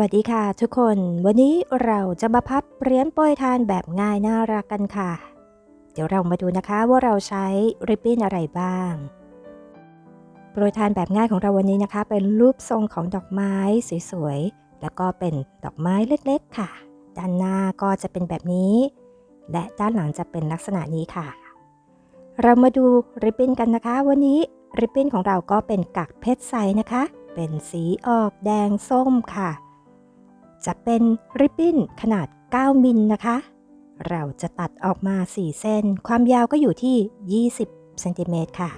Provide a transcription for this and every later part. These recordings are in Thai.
วัสดีค่ะทุกคน วันนี้เราจะมาพับเหรียญโปรยทานแบบง่ายน่ารักกันค่ะ เดี๋ยวเรามาดูนะคะว่าเราใช้ริบบิ้นอะไรบ้าง โปรยทานแบบง่ายของเราวันนี้นะคะ เป็นรูปทรงของดอกไม้สวยๆ แล้วก็เป็นดอกไม้เล็กๆค่ะ ด้านหน้าก็จะเป็นแบบนี้ และด้านหลังจะเป็นลักษณะนี้ค่ะ เรามาดูริบบิ้นกันนะคะ วันนี้ริบบิ้นของเราก็เป็นกักเพชรใสนะคะ เป็นสีออกแดงส้มค่ะ จะเป็นริบบิ้นขนาด 9 มิลนะคะ เราจะตัดออกมา 4 เส้น ความยาวก็อยู่ที่ 20เซนติเมตรค่ะ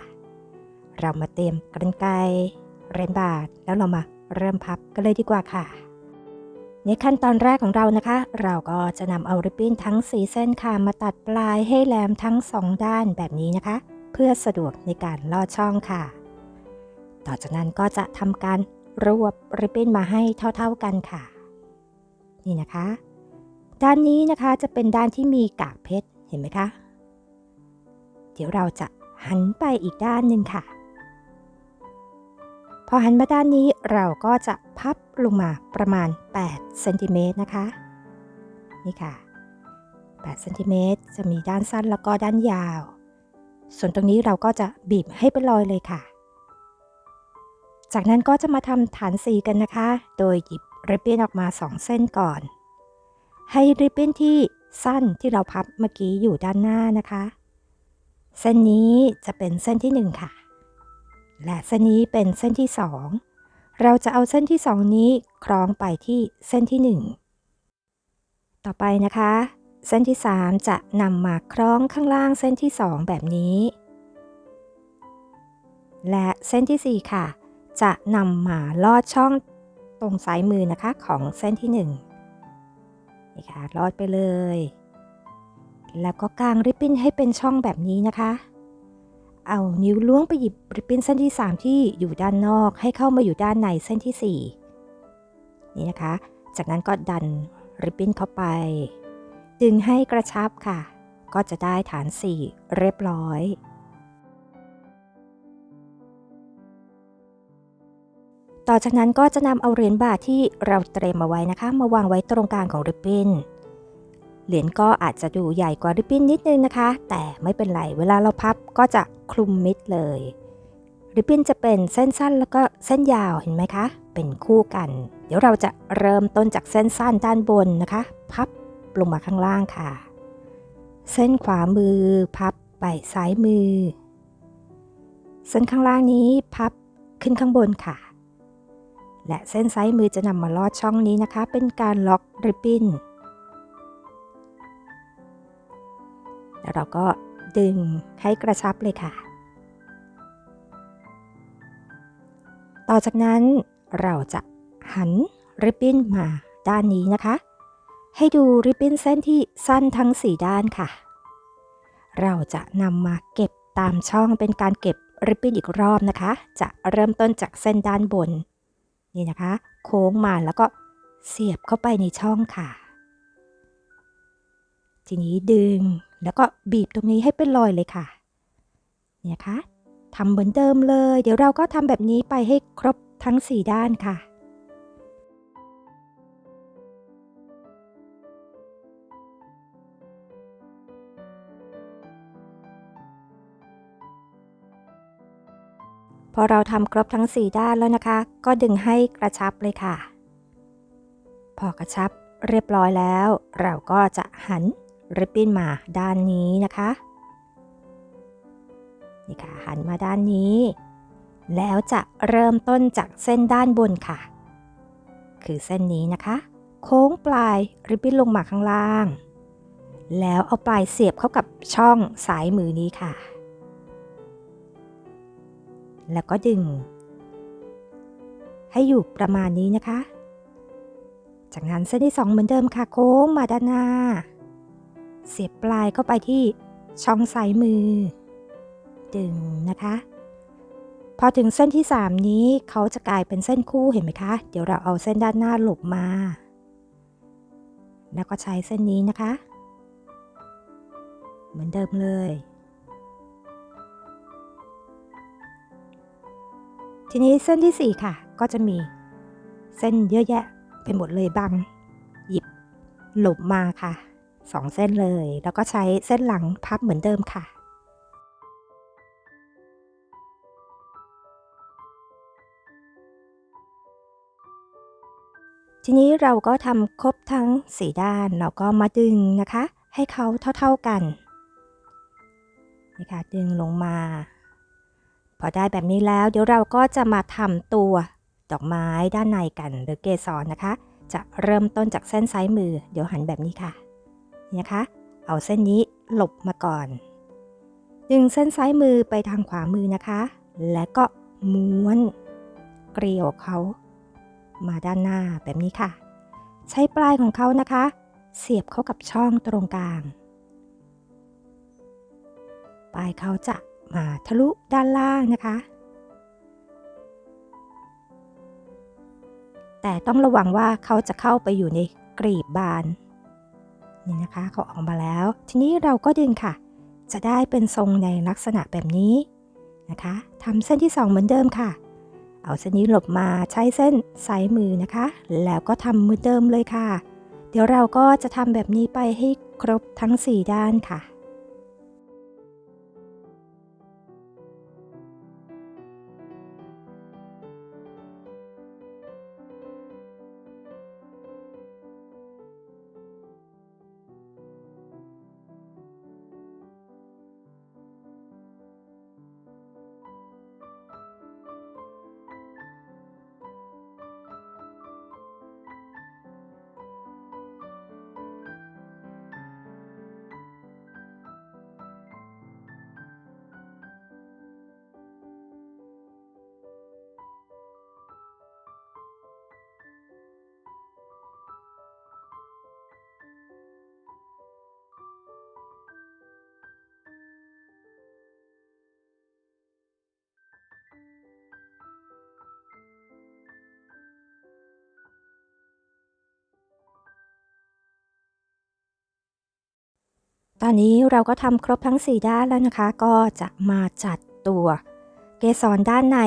เรามาเตรียมกรรไกรเรนบาดแล้วเรามาเริ่มพับกันเลยดีกว่าค่ะ ในขั้นตอนแรกของเรานะคะ เราก็จะนำเอาริบบิ้นทั้ง 4 เส้นค่ะ มาตัดปลายให้แหลมทั้ง 2 ด้านแบบนี้นะคะ เพื่อสะดวกในการลอดช่องค่ะ ต่อจากนั้นก็จะทำการรวบริบบิ้นมาให้เท่า ๆกันค่ะ นี่นะคะ ด้านนี้นะคะจะเป็นด้านที่มีกากเพชรเห็นไหมคะ เดี๋ยวเราจะหันไปอีกด้านหนึ่งค่ะ พอหันมาด้านนี้เราก็จะพับลงมาประมาณ8เซนติเมตรนะคะ นี่ค่ะ8เซนติเมตรจะมีด้านสั้นแล้วก็ด้านยาว ส่วนตรงนี้เราก็จะบีบให้เป็นรอยเลยค่ะ จากนั้นก็จะมาทำฐานสีกันนะคะ โดยหยิบ ริบบิ้นออกมา2เส้นก่อน ให้ริบบิ้นที่สั้นที่เราพับเมื่อกี้อยู่ด้านหน้านะคะ เส้นนี้จะเป็นเส้นที่ 1 ค่ะ และเส้นนี้เป็นเส้นที่ 2 เราจะเอาเส้นที่ 2 นี้คล้องไปที่เส้นที่ 1 ต่อไปนะคะ เส้นที่ 3 จะนำมาคล้องข้างล่างเส้นที่ 2 แบบนี้ และเส้นที่ 4 ค่ะ จะนำมาลอดช่อง ตรงซ้ายมือนะคะของเส้นที่1นี่ค่ะลอดไปเลย แล้วก็กางริบบิ้นให้เป็นช่องแบบนี้นะคะ เอานิ้วล้วงไปหยิบริบบิ้นเส้นที่ 3 ที่อยู่ด้านนอกให้เข้ามาอยู่ด้านในเส้นที่ 4 นี่นะคะ จากนั้นก็ดันริบบิ้นเข้าไป ดึงให้กระชับค่ะ ก็จะได้ฐาน 4 เรียบร้อย ต่อจากนั้นก็จะนำเอาเหรียญบาทที่เราเตรียมมาไว้นะคะ มาวางไว้ตรงกลางของริบบิ้น เหรียญก็อาจจะดูใหญ่กว่าริบบิ้นนิดนึงนะคะ แต่ไม่เป็นไร เวลาเราพับก็จะคลุมมิดเลย ริบบิ้นจะเป็นเส้นสั้นแล้วก็เส้นยาวเห็นไหมคะ เป็นคู่กัน เดี๋ยวเราจะเริ่มต้นจากเส้นสั้นด้านบนนะคะ พับลงมาข้างล่างค่ะ เส้นขวามือ พับไปซ้ายมือ เส้นข้างล่างนี้พับขึ้นข้างบนค่ะ และเส้นซ้ายมือจะนำมาลอดช่องนี้นะคะ เป็นการล็อกริบบิ้นแล้วเราก็ดึงให้กระชับเลยค่ะ ต่อจากนั้นเราจะหันริบบิ้นมาด้านนี้นะคะ ให้ดูริบบิ้นเส้นที่สั้นทั้ง 4 ด้านค่ะ เราจะนำมาเก็บตามช่องเป็นการเก็บริบบิ้นอีกรอบนะคะ จะเริ่มต้นจากเส้นด้านบน นี่นะคะ โค้งมาแล้วก็เสียบเข้าไปในช่องค่ะ ทีนี้ดึงแล้วก็บีบตรงนี้ให้เป็นรอยเลยค่ะ เนี่ยคะทำเหมือนเดิมเลย เดี๋ยวเราก็ทำแบบนี้ไปให้ครบทั้ง 4 ด้านค่ะ พอเราทำครบทั้ง 4 ด้านแล้วนะคะ ก็ดึงให้กระชับเลยค่ะ พอกระชับเรียบร้อยแล้ว เราก็จะหันริบบิ้นมาด้านนี้นะคะนี่ค่ะหันมาด้านนี้ แล้วจะเริ่มต้นจากเส้นด้านบนค่ะ คือเส้นนี้นะคะ โค้งปลายริบบิ้นลงมาข้างล่าง แล้วเอาปลายเสียบเข้ากับช่องสายมือนี้ค่ะ แล้วก็ดึง ให้อยู่ประมาณนี้นะคะ จากนั้นเส้นที่2เหมือนเดิมค่ะโค้งมาด้านหน้า เสียบปลายเข้าไปที่ช่องซ้ายมือ ดึงนะคะ พอถึงเส้นที่ 3 นี้เขาจะกลายเป็นเส้นคู่เห็นไหมคะ เดี๋ยวเราเอาเส้นด้านหน้าหลบมา แล้วก็ใช้เส้นนี้นะคะ เหมือนเดิมเลย ทีนี้เส้นที่ 4 ค่ะ ก็จะมีเส้นเยอะแยะไปหมดเลยบังหยิบหลุมาค่ะสองเส้นเลย แล้วก็ใช้เส้นหลังพับเหมือนเดิมค่ะทีนี้เราก็ทำครบทั้งสีด้านเราก็มาดึงนะคะ ให้เขาเท่าๆกันนี่ค่ะดึงลงมา พอได้แบบนี้แล้วเดี๋ยวเราก็จะมาทำตัวดอกไม้ด้านในกันหรือเกสรนะคะ จะเริ่มต้นจากเส้นซ้ายมือ เดี๋ยวหันแบบนี้ค่ะนี่นะคะ เอาเส้นนี้หลบมาก่อน ดึงเส้นซ้ายมือไปทางขวามือนะคะ แล้วก็ม้วนเกลียวเขา มาด้านหน้าแบบนี้ค่ะ ใช้ปลายของเขานะคะ เสียบเข้ากับช่องตรงกลาง ปลายเขาจะ มาทะลุด้านล่างนะคะ แต่ต้องระวังว่าเขาจะเข้าไปอยู่ในกรีบบานนี่นะคะเขาออกมาแล้ว ทีนี้เราก็ดึงค่ะ จะได้เป็นทรงในลักษณะแบบนี้นะคะทำเส้นที่ 2 เหมือนเดิมค่ะ เอาเส้นนี้หลบมาใช้เส้นซ้ายมือนะคะ แล้วก็ทำเหมือนเดิมเลยค่ะ เดี๋ยวเราก็จะทำแบบนี้ไปให้ครบทั้ง 4 ด้านค่ะ ตอนนี้เราก็ทำครบทั้ง 4 ด้านแล้วนะคะ ก็จะมาจัดตัวเกสรด้านใน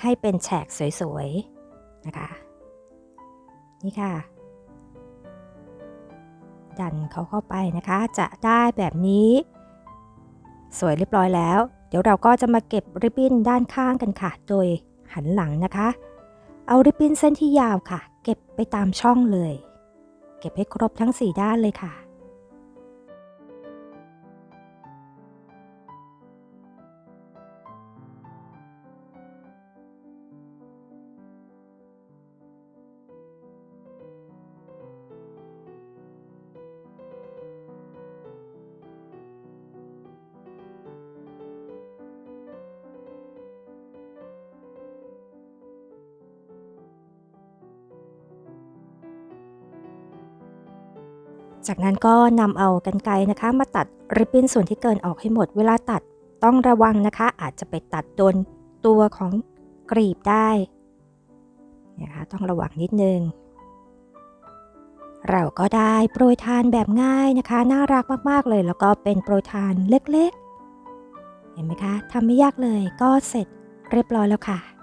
ให้เป็นแฉกสวยๆนะคะ นี่ค่ะ ดันเขาเข้าไปนะคะ จะได้แบบนี้ สวยเรียบร้อยแล้ว เดี๋ยวเราก็จะมาเก็บริบบิ้นด้านข้างกันค่ะ โดยหันหลังนะคะ เอาริบบิ้นเส้นที่ยาวค่ะ เก็บไปตามช่องเลย เก็บให้ครบทั้ง 4 ด้านเลยค่ะ จากนั้นก็นำเอากันไกรนะคะ มาตัดริบบิ้นส่วนที่เกินออกให้หมด เวลาตัดต้องระวังนะคะ อาจจะไปตัดโดนตัวของกรีบได้นะคะต้องระวังนิดนึง เราก็ได้โปรยทานแบบง่ายนะคะ น่ารักมากๆเลย แล้วก็เป็นโปรยทานเล็กๆ เห็นไหมคะทำไม่ยากเลยก็เสร็จเรียบร้อยแล้วค่ะ